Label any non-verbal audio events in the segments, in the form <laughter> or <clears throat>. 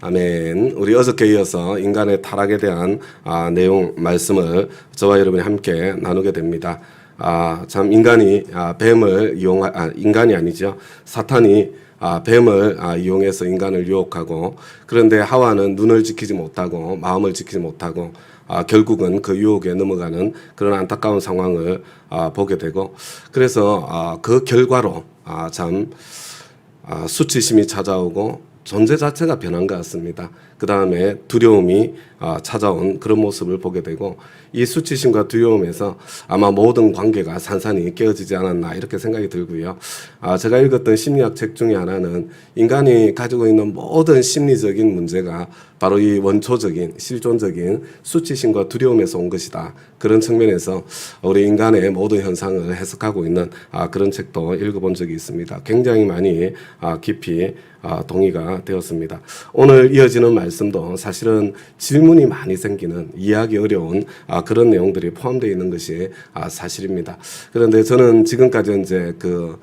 아멘. 우리 어저께 이어서 인간의 타락에 대한 아, 내용 말씀을 저와 여러분이 함께 나누게 됩니다. 아, 참 인간이 아, 뱀을 이용 아, 인간이 아니죠. 사탄이 아, 뱀을 아, 이용해서 인간을 유혹하고 그런데 하와는 눈을 지키지 못하고 마음을 지키지 못하고 아, 결국은 그 유혹에 넘어가는 그런 안타까운 상황을 아, 보게 되고 그래서 아, 그 결과로 아, 참 아, 수치심이 찾아오고 존재 자체가 변한 것 같습니다. 그 다음에 두려움이 아, 찾아온 그런 모습을 보게 되고 이 수치심과 두려움에서 아마 모든 관계가 산산이 깨어지지 않았나 이렇게 생각이 들고요. 아, 제가 읽었던 심리학 책 중에 하나는 인간이 가지고 있는 모든 심리적인 문제가 바로 이 원초적인 실존적인 수치심과 두려움에서 온 것이다. 그런 측면에서 우리 인간의 모든 현상을 해석하고 있는 아, 그런 책도 읽어본 적이 있습니다. 굉장히 많이 아, 깊이 아, 동의가 되었습니다. 오늘 이어지는 말 씀도 사실은 질문이 많이 생기는 이해하기 어려운 아, 그런 내용들이 포함되어 있는 것이 아, 사실입니다. 그런데 저는 지금까지 이제 그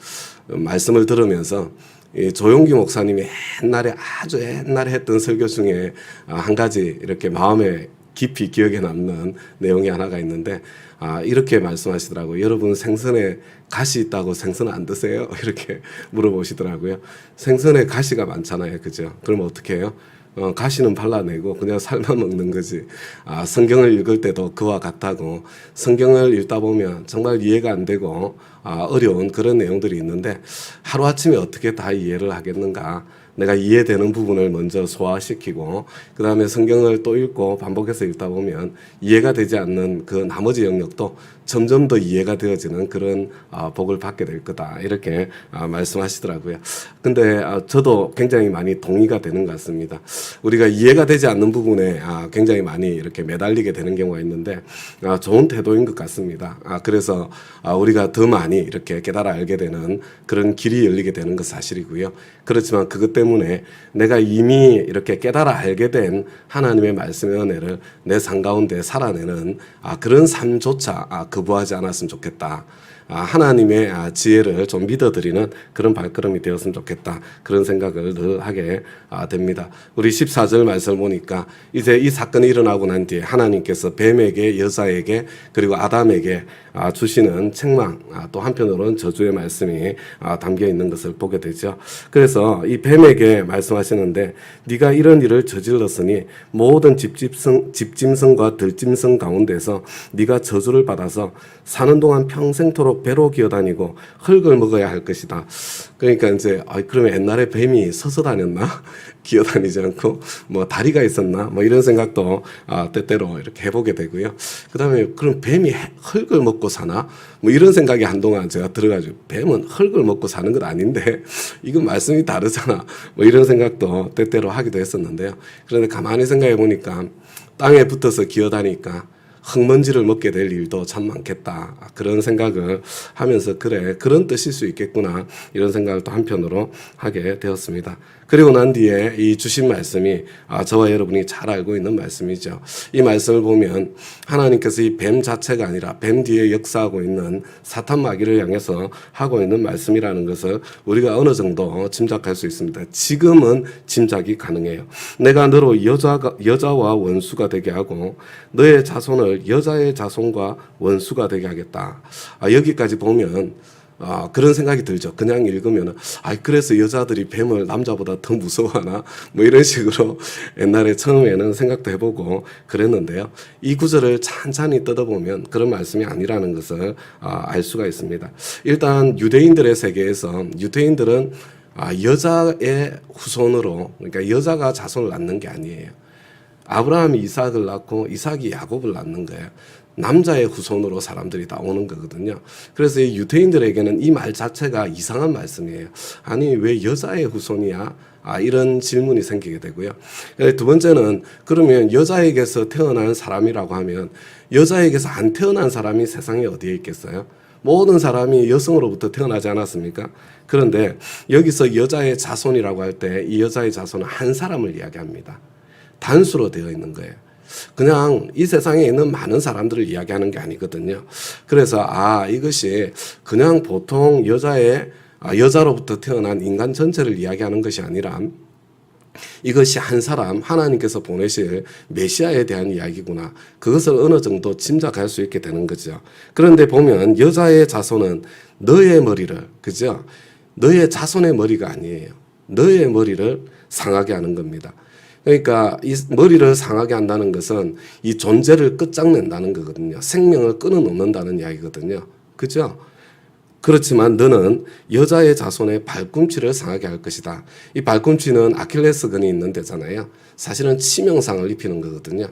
말씀을 들으면서 이 조용기 목사님이 옛날에 아주 옛날에 했던 설교 중에 아, 한 가지 이렇게 마음에 깊이 기억에 남는 내용이 하나가 있는데 아 이렇게 말씀하시더라고요. 여러분 생선에 가시 있다고 생선 안 드세요? <laughs> 이렇게 물어보시더라고요. 생선에 가시가 많잖아요, 그죠? 그러면 어떻게 해요? 어, 가시는 발라내고 그냥 삶아 먹는 거지. 아, 성경을 읽을 때도 그와 같다고 성경을 읽다 보면 정말 이해가 안 되고 아, 어려운 그런 내용들이 있는데 하루아침에 어떻게 다 이해를 하겠는가. 내가 이해되는 부분을 먼저 소화시키고 그 다음에 성경을 또 읽고 반복해서 읽다 보면 이해가 되지 않는 그 나머지 영역도 점점 더 이해가 되어지는 그런 아, 복을 받게 될 거다 이렇게 아, 말씀하시더라고요. 근데 아, 저도 굉장히 많이 동의가 되는 것 같습니다. 우리가 이해가 되지 않는 부분에 아, 굉장히 많이 이렇게 매달리게 되는 경우가 있는데 아, 좋은 태도인 것 같습니다. 아, 그래서 아, 우리가 더 많이 이렇게 깨달아 알게 되는 그런 길이 열리게 되는 것 사실이고요. 그렇지만 그것 때문에 내가 이미 이렇게 깨달아 알게 된 하나님의 말씀의 은혜를 내 삶 가운데 살아내는 아, 그런 삶조차 아, 거부하지 않았으면 좋겠다. 아, 하나님의 아, 지혜를 좀 믿어드리는 그런 발걸음이 되었으면 좋겠다. 그런 생각을 늘 하게 아, 됩니다. 우리 14절 말씀을 보니까 이제 이 사건이 일어나고 난 뒤에 하나님께서 뱀에게 여자에게 그리고 아담에게 아, 주시는 책망 아, 또 한편으로는 저주의 말씀이 아, 담겨 있는 것을 보게 되죠. 그래서 이 뱀에게 말씀하시는데 네가 이런 일을 저질렀으니 모든 집집성 집짐승과 들짐승 가운데서 네가 저주를 받아서 사는 동안 평생토록 배로 기어다니고 흙을 먹어야 할 것이다. 그러니까 이제 아 그러면 옛날에 뱀이 서서 다녔나? <laughs> 기어다니지 않고 뭐 다리가 있었나? 뭐 이런 생각도 아, 때때로 이렇게 해보게 되고요. 그다음에 그럼 뱀이 해- 흙을 먹고 사나? 뭐 이런 생각이 한동안 제가 들어가지고 뱀은 흙을 먹고 사는 것 아닌데 <laughs> 이건 말씀이 다르잖아. 뭐 이런 생각도 때때로 하기도 했었는데요. 그런데 가만히 생각해 보니까 땅에 붙어서 기어다니까 흙먼지를 먹게 될 일도 참 많겠다. 그런 생각을 하면서 그래 그런 뜻일 수 있겠구나 이런 생각을 또 한편으로 하게 되었습니다. 그리고 난 뒤에 이 주신 말씀이 아, 저와 여러분이 잘 알고 있는 말씀이죠. 이 말씀을 보면 하나님께서 이 뱀 자체가 아니라 뱀 뒤에 역사하고 있는 사탄 마귀를 향해서 하고 있는 말씀이라는 것을 우리가 어느 정도 짐작할 수 있습니다. 지금은 짐작이 가능해요. 내가 너로 여자가 여자와 원수가 되게 하고 너의 자손을 여자의 자손과 원수가 되게 하겠다. 아, 여기까지 보면 아, 그런 생각이 들죠. 그냥 읽으면, 아, 그래서 여자들이 뱀을 남자보다 더 무서워하나? 뭐 이런 식으로 <laughs> 옛날에 처음에는 생각도 해보고 그랬는데요. 이 구절을 찬찬히 뜯어보면 그런 말씀이 아니라는 것을 아, 알 수가 있습니다. 일단 유대인들의 세계에서 유대인들은 아, 여자의 후손으로, 그러니까 여자가 자손을 낳는 게 아니에요. 아브라함이 이삭을 낳고 이삭이 야곱을 낳는 거예요. 남자의 후손으로 사람들이 다 오는 거거든요. 그래서 이 유대인들에게는 이 말 자체가 이상한 말씀이에요. 아니 왜 여자의 후손이야? 아, 이런 질문이 생기게 되고요. 그다음에 두 번째는 그러면 여자에게서 태어난 사람이라고 하면 여자에게서 안 태어난 사람이 세상에 어디에 있겠어요? 모든 사람이 여성으로부터 태어나지 않았습니까? 그런데 여기서 여자의 자손이라고 할 때 이 여자의 자손은 한 사람을 이야기합니다. 단수로 되어 있는 거예요. 그냥 이 세상에 있는 많은 사람들을 이야기하는 게 아니거든요. 그래서 아 이것이 그냥 보통 여자의 아, 여자로부터 태어난 인간 전체를 이야기하는 것이 아니라 이것이 한 사람 하나님께서 보내실 메시아에 대한 이야기구나. 그것을 어느 정도 짐작할 수 있게 되는 거죠. 그런데 보면 여자의 자손은 너의 머리를 그죠? 너의 자손의 머리가 아니에요. 너의 머리를 상하게 하는 겁니다. 그러니까 이 머리를 상하게 한다는 것은 이 존재를 끝장낸다는 거거든요. 생명을 끊어놓는다는 이야기거든요. 그죠? 그렇지만 너는 여자의 자손의 발꿈치를 상하게 할 것이다. 이 발꿈치는 아킬레스건이 있는 데잖아요. 사실은 치명상을 입히는 거거든요.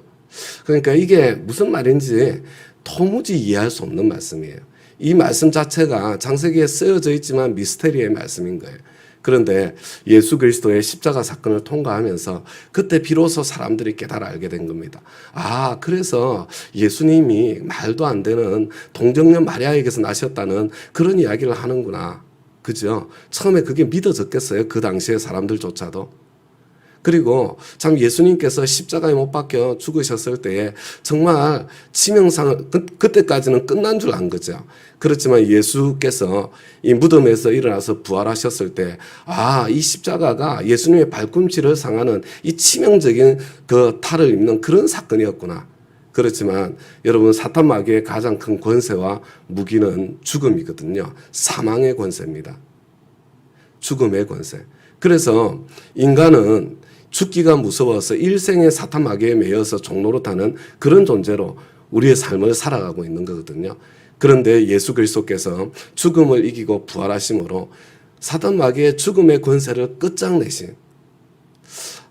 그러니까 이게 무슨 말인지 도무지 이해할 수 없는 말씀이에요. 이 말씀 자체가 장세기에 쓰여져 있지만 미스테리의 말씀인 거예요. 그런데 예수 그리스도의 십자가 사건을 통과하면서 그때 비로소 사람들이 깨달아 알게 된 겁니다. 아, 그래서 예수님이 말도 안 되는 동정녀 마리아에게서 나셨다는 그런 이야기를 하는구나. 그죠? 처음에 그게 믿어졌겠어요? 그 당시에 사람들조차도. 그리고 참 예수님께서 십자가에 못 박혀 죽으셨을 때에 정말 치명상 그, 그때까지는 끝난 줄 안 거죠. 그렇지만 예수께서 이 무덤에서 일어나서 부활하셨을 때 아, 이 십자가가 예수님의 발꿈치를 상하는 이 치명적인 그 탈을 입는 그런 사건이었구나. 그렇지만 여러분 사탄 마귀의 가장 큰 권세와 무기는 죽음이거든요. 사망의 권세입니다. 죽음의 권세. 그래서 인간은 죽기가 무서워서 일생의 사탄 마귀에 매여서 종로로 타는 그런 존재로 우리의 삶을 살아가고 있는 거거든요. 그런데 예수 그리스도께서 죽음을 이기고 부활하심으로 사탄 마귀의 죽음의 권세를 끝장내신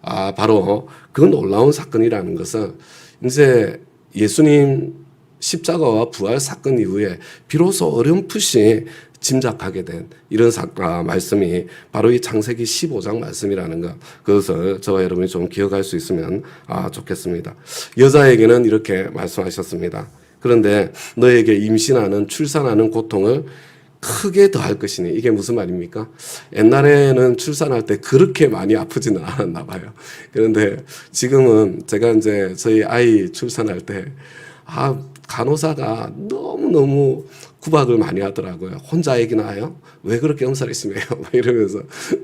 아 바로 그 놀라운 사건이라는 것은 이제 예수님 십자가와 부활 사건 이후에 비로소 어렴풋이 짐작하게 된 이런 사, 아, 말씀이 바로 이 창세기 15장 말씀이라는 것 그것을 저와 여러분이 좀 기억할 수 있으면 아, 좋겠습니다. 여자에게는 이렇게 말씀하셨습니다. 그런데 너에게 임신하는 출산하는 고통을 크게 더할 것이니 이게 무슨 말입니까? 옛날에는 출산할 때 그렇게 많이 아프지는 않았나 봐요. 그런데 지금은 제가 이제 저희 아이 출산할 때 아, 간호사가 너무너무 구박을 많이 하더라고요. 혼자 애기 낳아요? 왜 그렇게 엄살이 심해요? <laughs> 막 이러면서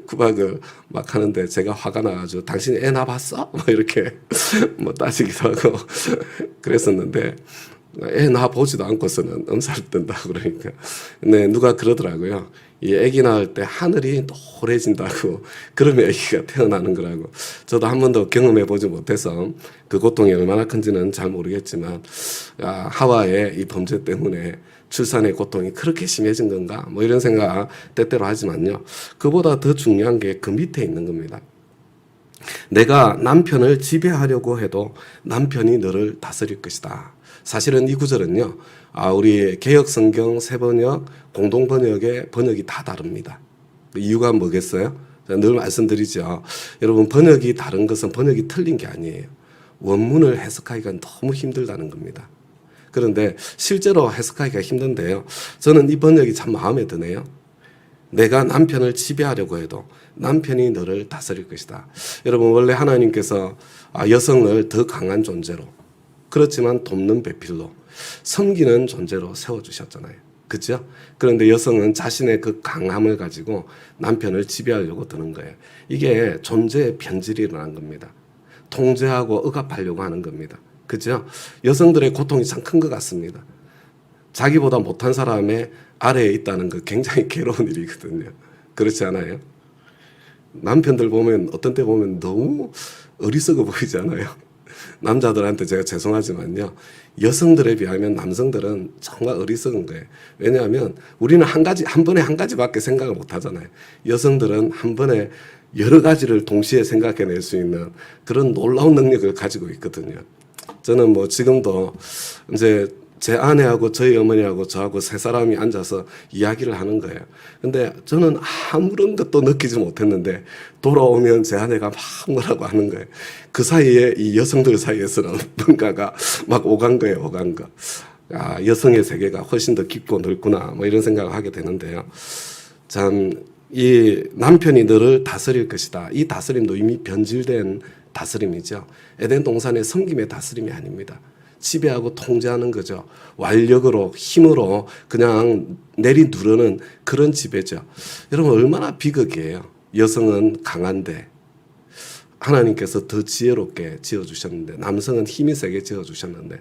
구박을 막 하는데 제가 화가 나가지고 당신 애 낳아봤어? <laughs> 막 이렇게 뭐 따지기도 하고 <laughs> 그랬었는데 애 낳아보지도 않고서는 엄살 뜬다 그러니까. 근데 누가 그러더라고요. 이 아기 낳을 때 하늘이 노래진다고 그러면 아기가 태어나는 거라고 저도 한 번도 경험해 보지 못해서 그 고통이 얼마나 큰지는 잘 모르겠지만 아, 하와의 이 범죄 때문에 출산의 고통이 그렇게 심해진 건가 뭐 이런 생각 때때로 하지만요 그보다 더 중요한 게 그 밑에 있는 겁니다 내가 남편을 지배하려고 해도 남편이 너를 다스릴 것이다 사실은 이 구절은요 아, 우리 개혁 성경 세 번역, 공동 번역의 번역이 다 다릅니다. 그 이유가 뭐겠어요? 늘 말씀드리죠. 여러분 번역이 다른 것은 번역이 틀린 게 아니에요. 원문을 해석하기가 너무 힘들다는 겁니다. 그런데 실제로 해석하기가 힘든데요. 저는 이 번역이 참 마음에 드네요. 내가 남편을 지배하려고 해도 남편이 너를 다스릴 것이다. 여러분 원래 하나님께서 아, 여성을 더 강한 존재로 그렇지만 돕는 배필로 섬기는 존재로 세워 주셨잖아요. 그죠? 그런데 여성은 자신의 그 강함을 가지고 남편을 지배하려고 드는 거예요. 이게 존재의 변질이 일어난 겁니다. 통제하고 억압하려고 하는 겁니다. 그죠? 여성들의 고통이 참 큰 것 같습니다. 자기보다 못한 사람의 아래에 있다는 거 굉장히 <laughs> 괴로운 일이거든요. 그렇지 않아요? 남편들 보면 어떤 때 보면 너무 어리석어 보이잖아요. <laughs> 남자들한테 제가 죄송하지만요. 여성들에 비하면 남성들은 정말 어리석은 거예요. 왜냐하면 우리는 한 가지, 한 번에 한 가지밖에 생각을 못 하잖아요. 여성들은 한 번에 여러 가지를 동시에 생각해낼 수 있는 그런 놀라운 능력을 가지고 있거든요. 저는 뭐 지금도 이제 제 아내하고 저희 어머니하고 저하고 세 사람이 앉아서 이야기를 하는 거예요. 근데 저는 아무런 것도 느끼지 못했는데 돌아오면 제 아내가 막 뭐라고 하는 거예요. 그 사이에 이 여성들 사이에서는 <laughs> 뭔가가 막 오간 거예요, 오간 거. 아, 여성의 세계가 훨씬 더 깊고 넓구나, 뭐 이런 생각을 하게 되는데요. 참, 이 남편이 너를 다스릴 것이다. 이 다스림도 이미 변질된 다스림이죠. 에덴 동산의 섬김의 다스림이 아닙니다. 지배하고 통제하는 거죠. 완력으로 힘으로 그냥 내리 누르는 그런 지배죠. 여러분 얼마나 비극이에요. 여성은 강한데 하나님께서 더 지혜롭게 지어 주셨는데 남성은 힘이 세게 지어 주셨는데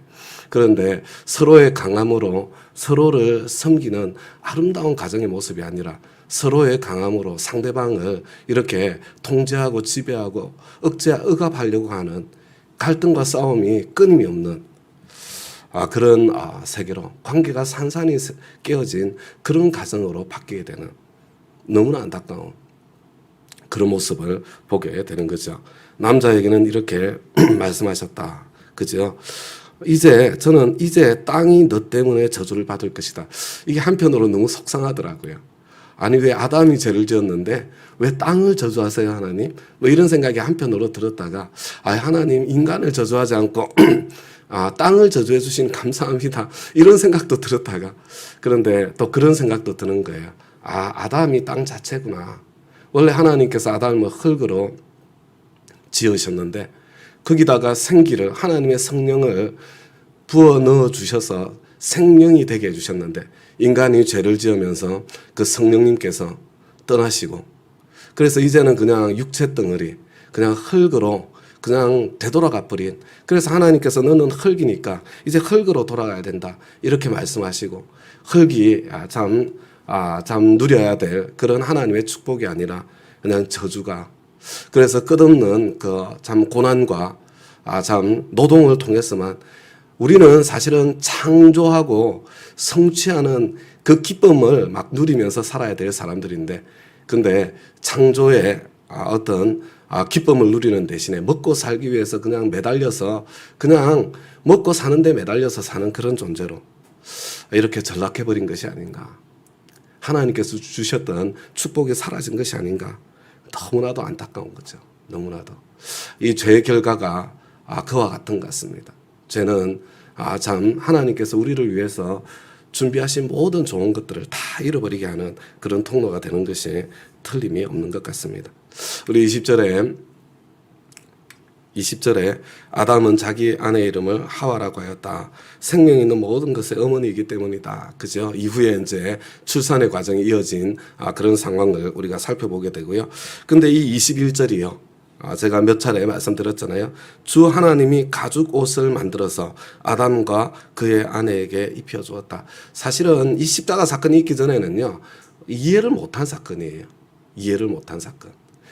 그런데 서로의 강함으로 서로를 섬기는 아름다운 가정의 모습이 아니라 서로의 강함으로 상대방을 이렇게 통제하고 지배하고 억제 억압하려고 하는 갈등과 싸움이 끊임이 없는 아, 그런 아, 세계로 관계가 산산이 세- 깨어진 그런 가정으로 바뀌게 되는 너무나 안타까운 그런 모습을 보게 되는 거죠. 남자에게는 이렇게 <clears throat> 말씀하셨다. 그죠? 이제 저는 이제 땅이 너 때문에 저주를 받을 것이다. 이게 한편으로 너무 속상하더라고요. 아니 왜 아담이 죄를 지었는데 왜 땅을 저주하세요 하나님? 뭐 이런 생각이 한편으로 들었다가 아 하나님 인간을 저주하지 않고 <clears throat> 아 땅을 저주해 주신 감사합니다 이런 생각도 들었다가 그런데 또 그런 생각도 드는 거예요. 아 아담이 땅 자체구나. 원래 하나님께서 아담을 흙으로 지으셨는데 거기다가 생기를 하나님의 성령을 부어 넣어 주셔서 생명이 되게 해 주셨는데 인간이 죄를 지으면서 그 성령님께서 떠나시고 그래서 이제는 그냥 육체 덩어리 그냥 흙으로 그냥 되돌아가 버린 그래서 하나님께서 너는 흙이니까 이제 흙으로 돌아가야 된다 이렇게 말씀하시고 흙이 아, 참, 아, 참 누려야 될 그런 하나님의 축복이 아니라 그냥 저주가 그래서 끝없는 그 참 고난과 아, 참 노동을 통해서만 우리는 사실은 창조하고 성취하는 그 기쁨을 막 누리면서 살아야 될 사람들인데 근데 창조의 아, 어떤 아, 기쁨을 누리는 대신에 먹고 살기 위해서 그냥 매달려서 그냥 먹고 사는데 매달려서 사는 그런 존재로 이렇게 전락해버린 것이 아닌가. 하나님께서 주셨던 축복이 사라진 것이 아닌가. 너무나도 안타까운 거죠. 너무나도. 이 죄의 결과가 아, 그와 같은 것 같습니다. 죄는 아, 참 하나님께서 우리를 위해서 준비하신 모든 좋은 것들을 다 잃어버리게 하는 그런 통로가 되는 것이 틀림이 없는 것 같습니다. 우리 20절에 20절에 아담은 자기 아내의 이름을 하와라고 하였다. 생명 있는 모든 것의 어머니이기 때문이다. 그죠? 이후에 이제 출산의 과정이 이어진 아, 그런 상황을 우리가 살펴보게 되고요. 근데 이 21절이요. 아, 제가 몇 차례 말씀드렸잖아요. 주 하나님이 가죽 옷을 만들어서 아담과 그의 아내에게 입혀주었다. 사실은 이 십자가 사건이 있기 전에는요, 이해를 못한 사건이에요. 이해를 못한 사건.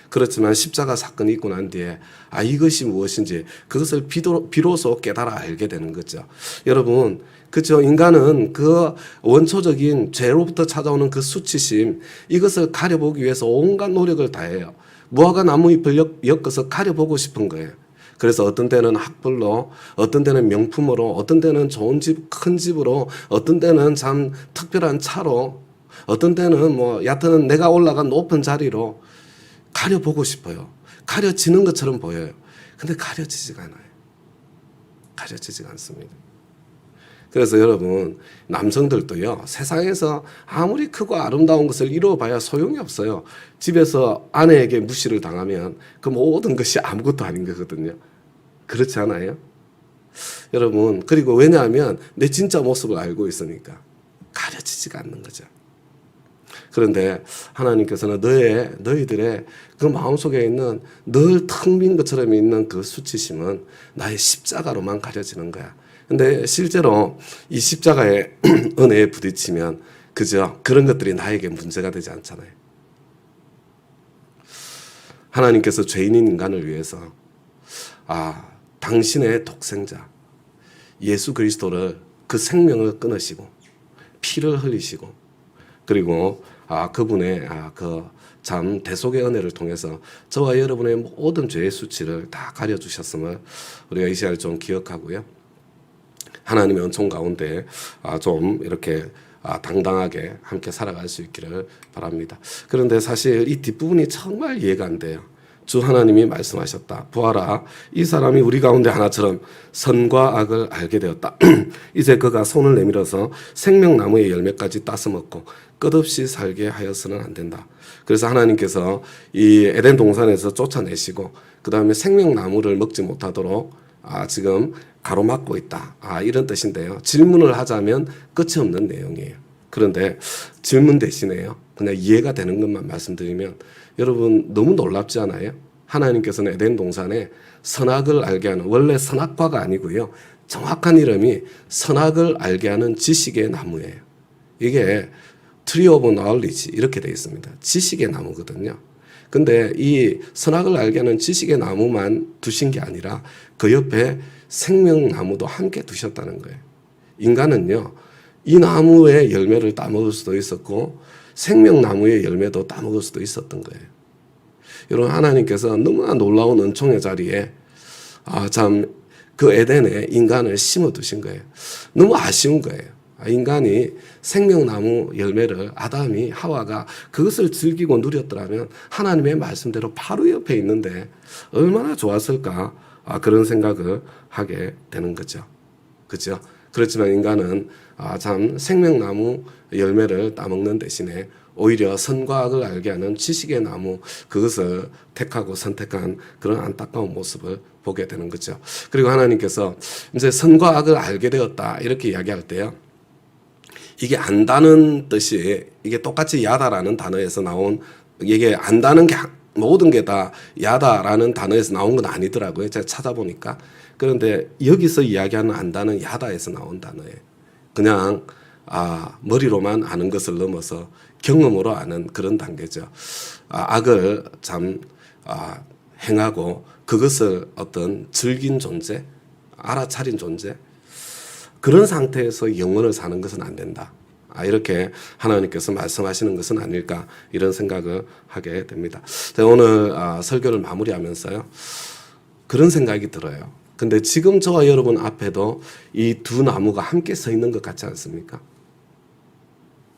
그렇지만 십자가 사건이 있고 난 뒤에 아 이것이 무엇인지 그것을 비도, 비로소 깨달아 알게 되는 거죠. 여러분 그죠 인간은 그 원초적인 죄로부터 찾아오는 그 수치심 이것을 가려보기 위해서 온갖 노력을 다해요. 무화과 나무 잎을 엮- 엮어서 가려보고 싶은 거예요. 그래서 어떤 때는 학벌로, 어떤 때는 명품으로, 어떤 때는 좋은 집, 큰 집으로, 어떤 때는 참 특별한 차로, 어떤 때는 뭐, 얕은 내가 올라간 높은 자리로 가려보고 싶어요. 가려지는 것처럼 보여요. 근데 가려지지가 않아요. 가려지지가 않습니다. 그래서 여러분, 남성들도요, 세상에서 아무리 크고 아름다운 것을 이루어봐야 소용이 없어요. 집에서 아내에게 무시를 당하면 그 모든 것이 아무것도 아닌 거거든요. 그렇지 않아요? 여러분, 그리고 왜냐하면 내 진짜 모습을 알고 있으니까 가려지지가 않는 거죠. 그런데 하나님께서는 너의 너희들의 그 마음속에 있는 늘 텅 빈 것처럼 있는 그 수치심은 나의 십자가로만 가려지는 거야. 근데 실제로 이 십자가의 <clears throat> 은혜에 부딪히면 그저 그런 것들이 나에게 문제가 되지 않잖아요. 하나님께서 죄인인 인간을 위해서 아 당신의 독생자 예수 그리스도를 그 생명을 끊으시고 피를 흘리시고 그리고 아 그분의 아 그 참 대속의 은혜를 통해서 저와 여러분의 모든 죄의 수치를 다 가려 주셨음을 우리가 이 시간에 좀 기억하고요. 하나님의 은총 가운데 아, 좀 이렇게 아, 당당하게 함께 살아갈 수 있기를 바랍니다. 그런데 사실 이 뒷부분이 정말 이해가 안 돼요. 주 하나님이 말씀하셨다. 보아라, 이 사람이 우리 가운데 하나처럼 선과 악을 알게 되었다. <clears throat> 이제 그가 손을 내밀어서 생명나무의 열매까지 따서 먹고 끝없이 살게 하여서는 안 된다. 그래서 하나님께서 이 에덴 동산에서 쫓아내시고 그 다음에 생명나무를 먹지 못하도록 아, 지금 가로막고 있다. 아, 이런 뜻인데요. 질문을 하자면 끝이 없는 내용이에요. 그런데 질문 대신에요. 그냥 이해가 되는 것만 말씀드리면 여러분 너무 놀랍지 않아요? 하나님께서는 에덴 동산에 선악을 알게 하는 원래 선악과가 아니고요. 정확한 이름이 선악을 알게 하는 지식의 나무예요. 이게 트리 오브 나울리지 이렇게 되어 있습니다. 지식의 나무거든요. 근데 이 선악을 알게 하는 지식의 나무만 두신 게 아니라 그 옆에 생명나무도 함께 두셨다는 거예요. 인간은요, 이 나무의 열매를 따먹을 수도 있었고, 생명나무의 열매도 따먹을 수도 있었던 거예요. 여러분, 하나님께서 너무나 놀라운 은총의 자리에, 아, 참, 그 에덴에 인간을 심어 두신 거예요. 너무 아쉬운 거예요. 아, 인간이 생명나무 열매를 아담이 하와가 그것을 즐기고 누렸더라면 하나님의 말씀대로 바로 옆에 있는데 얼마나 좋았을까 아, 그런 생각을 하게 되는 거죠. 그죠? 그렇지만 인간은 아, 참 생명나무 열매를 따먹는 대신에 오히려 선과 악을 알게 하는 지식의 나무 그것을 택하고 선택한 그런 안타까운 모습을 보게 되는 거죠. 그리고 하나님께서 이제 선과 악을 알게 되었다 이렇게 이야기할 때요. 이게 안다는 뜻이 이게 똑같이 야다라는 단어에서 나온 이게 안다는 게 모든 게 다 야다라는 단어에서 나온 건 아니더라고요. 제가 찾아보니까. 그런데 여기서 이야기하는 안다는 야다에서 나온 단어예요. 그냥 아, 머리로만 아는 것을 넘어서 경험으로 아는 그런 단계죠. 아, 악을 참 아, 행하고 그것을 어떤 즐긴 존재, 알아차린 존재, 그런 상태에서 영원을 사는 것은 안 된다. 아, 이렇게 하나님께서 말씀하시는 것은 아닐까 이런 생각을 하게 됩니다. 오늘 아, 설교를 마무리하면서요 그런 생각이 들어요. 근데 지금 저와 여러분 앞에도 이 두 나무가 함께 서 있는 것 같지 않습니까?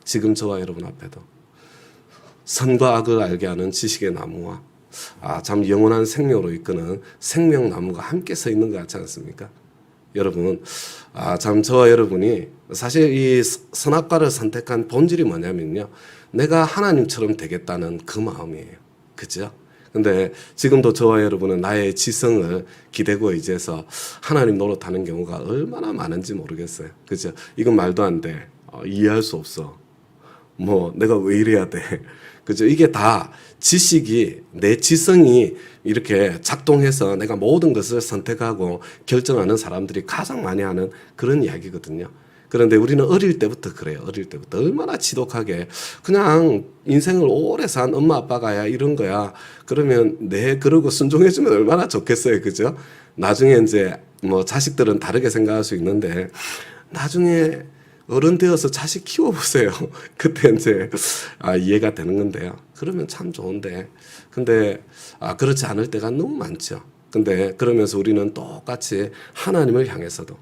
지금 저와 여러분 앞에도 선과 악을 알게 하는 지식의 나무와 아, 참 영원한 생명으로 이끄는 생명나무가 함께 서 있는 것 같지 않습니까? 여러분, 아, 참 저와 여러분이 사실 이 선악과를 선택한 본질이 뭐냐면요. 내가 하나님처럼 되겠다는 그 마음이에요. 그죠? 근데 지금도 저와 여러분은 나의 지성을 기대고 의지해서 하나님 노릇하는 경우가 얼마나 많은지 모르겠어요. 그죠? 이건 말도 안 돼. 어, 이해할 수 없어. 뭐 내가 왜 이래야 돼. 그죠? 이게 다 지식이 내 지성이 이렇게 작동해서 내가 모든 것을 선택하고 결정하는 사람들이 가장 많이 하는 그런 이야기거든요. 그런데 우리는 어릴 때부터 그래요. 어릴 때부터 얼마나 지독하게 그냥 인생을 오래 산 엄마 아빠가야 이런 거야. 그러면 내 그러고 순종해 주면 얼마나 좋겠어요, 그죠? 나중에 이제 뭐 자식들은 다르게 생각할 수 있는데 나중에 어른 되어서 자식 키워보세요. <laughs> 그때 이제 아, 이해가 되는 건데요. 그러면 참 좋은데. 근데 아, 그렇지 않을 때가 너무 많죠. 근데 그러면서 우리는 똑같이 하나님을 향해서도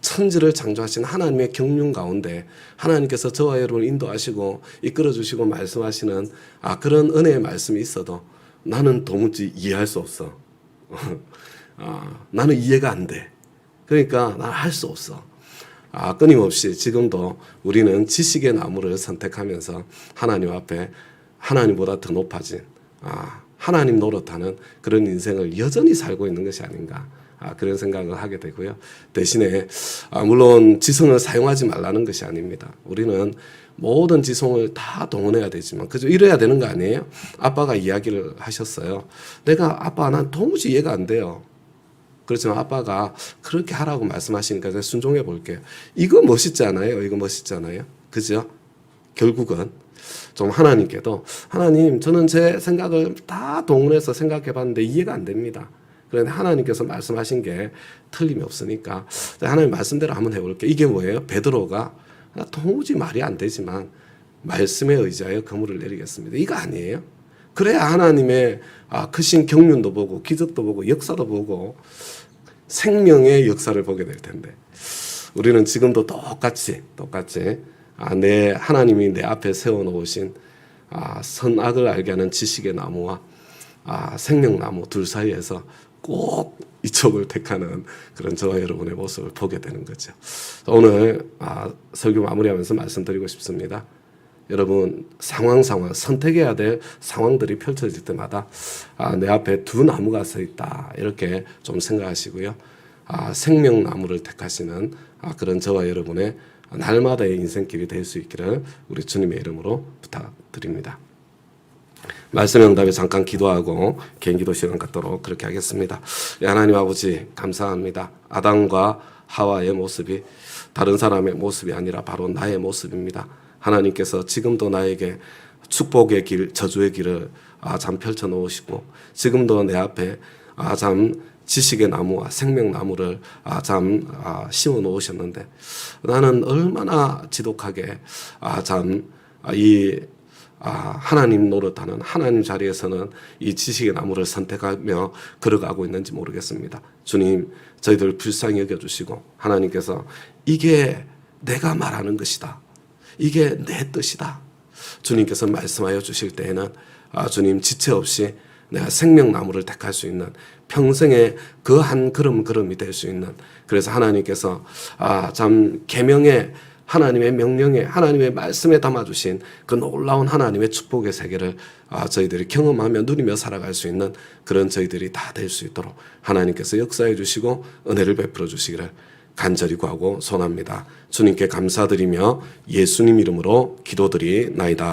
천지를 창조하신 하나님의 경륜 가운데 하나님께서 저와 여러분을 인도하시고 이끌어 주시고 말씀하시는 아, 그런 은혜의 말씀이 있어도 나는 도무지 이해할 수 없어. <laughs> 아, 나는 이해가 안 돼. 그러니까 난할수 없어. 아, 끊임없이 지금도 우리는 지식의 나무를 선택하면서 하나님 앞에 하나님보다 더 높아진 아, 하나님 노릇하는 그런 인생을 여전히 살고 있는 것이 아닌가. 아, 그런 생각을 하게 되고요. 대신에 아, 물론 지성을 사용하지 말라는 것이 아닙니다. 우리는 모든 지성을 다 동원해야 되지만 그죠 이래야 되는 거 아니에요? 아빠가 이야기를 하셨어요. 내가 아빠 난 도무지 이해가 안 돼요. 그렇지만 아빠가 그렇게 하라고 말씀하시니까 제가 순종해 볼게요. 이거 멋있잖아요. 이거 멋있잖아요. 그죠? 결국은 좀 하나님께도 하나님 저는 제 생각을 다 동원해서 생각해 봤는데 이해가 안 됩니다. 그런데 하나님께서 말씀하신 게 틀림이 없으니까 하나님 말씀대로 한번 해볼게요. 이게 뭐예요? 베드로가 도무지 말이 안 되지만 말씀에 의지하여 그물을 내리겠습니다. 이거 아니에요? 그래야 하나님의 아, 크신 경륜도 보고 기적도 보고 역사도 보고 생명의 역사를 보게 될 텐데 우리는 지금도 똑같이 똑같이 아, 내 하나님이 내 앞에 세워 놓으신 아, 선악을 알게 하는 지식의 나무와 아, 생명나무 둘 사이에서 꼭 이쪽을 택하는 그런 저와 여러분의 모습을 보게 되는 거죠. 오늘 아, 설교 마무리하면서 말씀드리고 싶습니다. 여러분 상황 상황 선택해야 될 상황들이 펼쳐질 때마다 아, 내 앞에 두 나무가 서 있다 이렇게 좀 생각하시고요. 아, 생명나무를 택하시는 아, 그런 저와 여러분의 날마다의 인생길이 될 수 있기를 우리 주님의 이름으로 부탁드립니다. 말씀 응답에 잠깐 기도하고 개인 기도 시간 갖도록 그렇게 하겠습니다. 예, 하나님 아버지 감사합니다. 아담과 하와의 모습이 다른 사람의 모습이 아니라 바로 나의 모습입니다. 하나님께서 지금도 나에게 축복의 길, 저주의 길을 아, 참 펼쳐 놓으시고 지금도 내 앞에 아, 참 지식의 나무와 생명 나무를 아, 참 아, 심어 놓으셨는데 나는 얼마나 지독하게 아, 참이 아, 하나님 노릇하는 하나님 자리에서는 이 지식의 나무를 선택하며 걸어가고 있는지 모르겠습니다. 주님, 저희들 불쌍히 여겨주시고 하나님께서 이게 내가 말하는 것이다. 이게 내 뜻이다. 주님께서 말씀하여 주실 때에는 아, 주님 지체 없이 내가 생명나무를 택할 수 있는 평생의 그 한 걸음 걸음이 될 수 있는 그래서 하나님께서 아 참 계명의 하나님의 명령에 하나님의 말씀에 담아주신 그 놀라운 하나님의 축복의 세계를 아, 저희들이 경험하며 누리며 살아갈 수 있는 그런 저희들이 다 될 수 있도록 하나님께서 역사해 주시고 은혜를 베풀어 주시기를 간절히 구하고 소원합니다. 주님께 감사드리며 예수님 이름으로 기도드리나이다.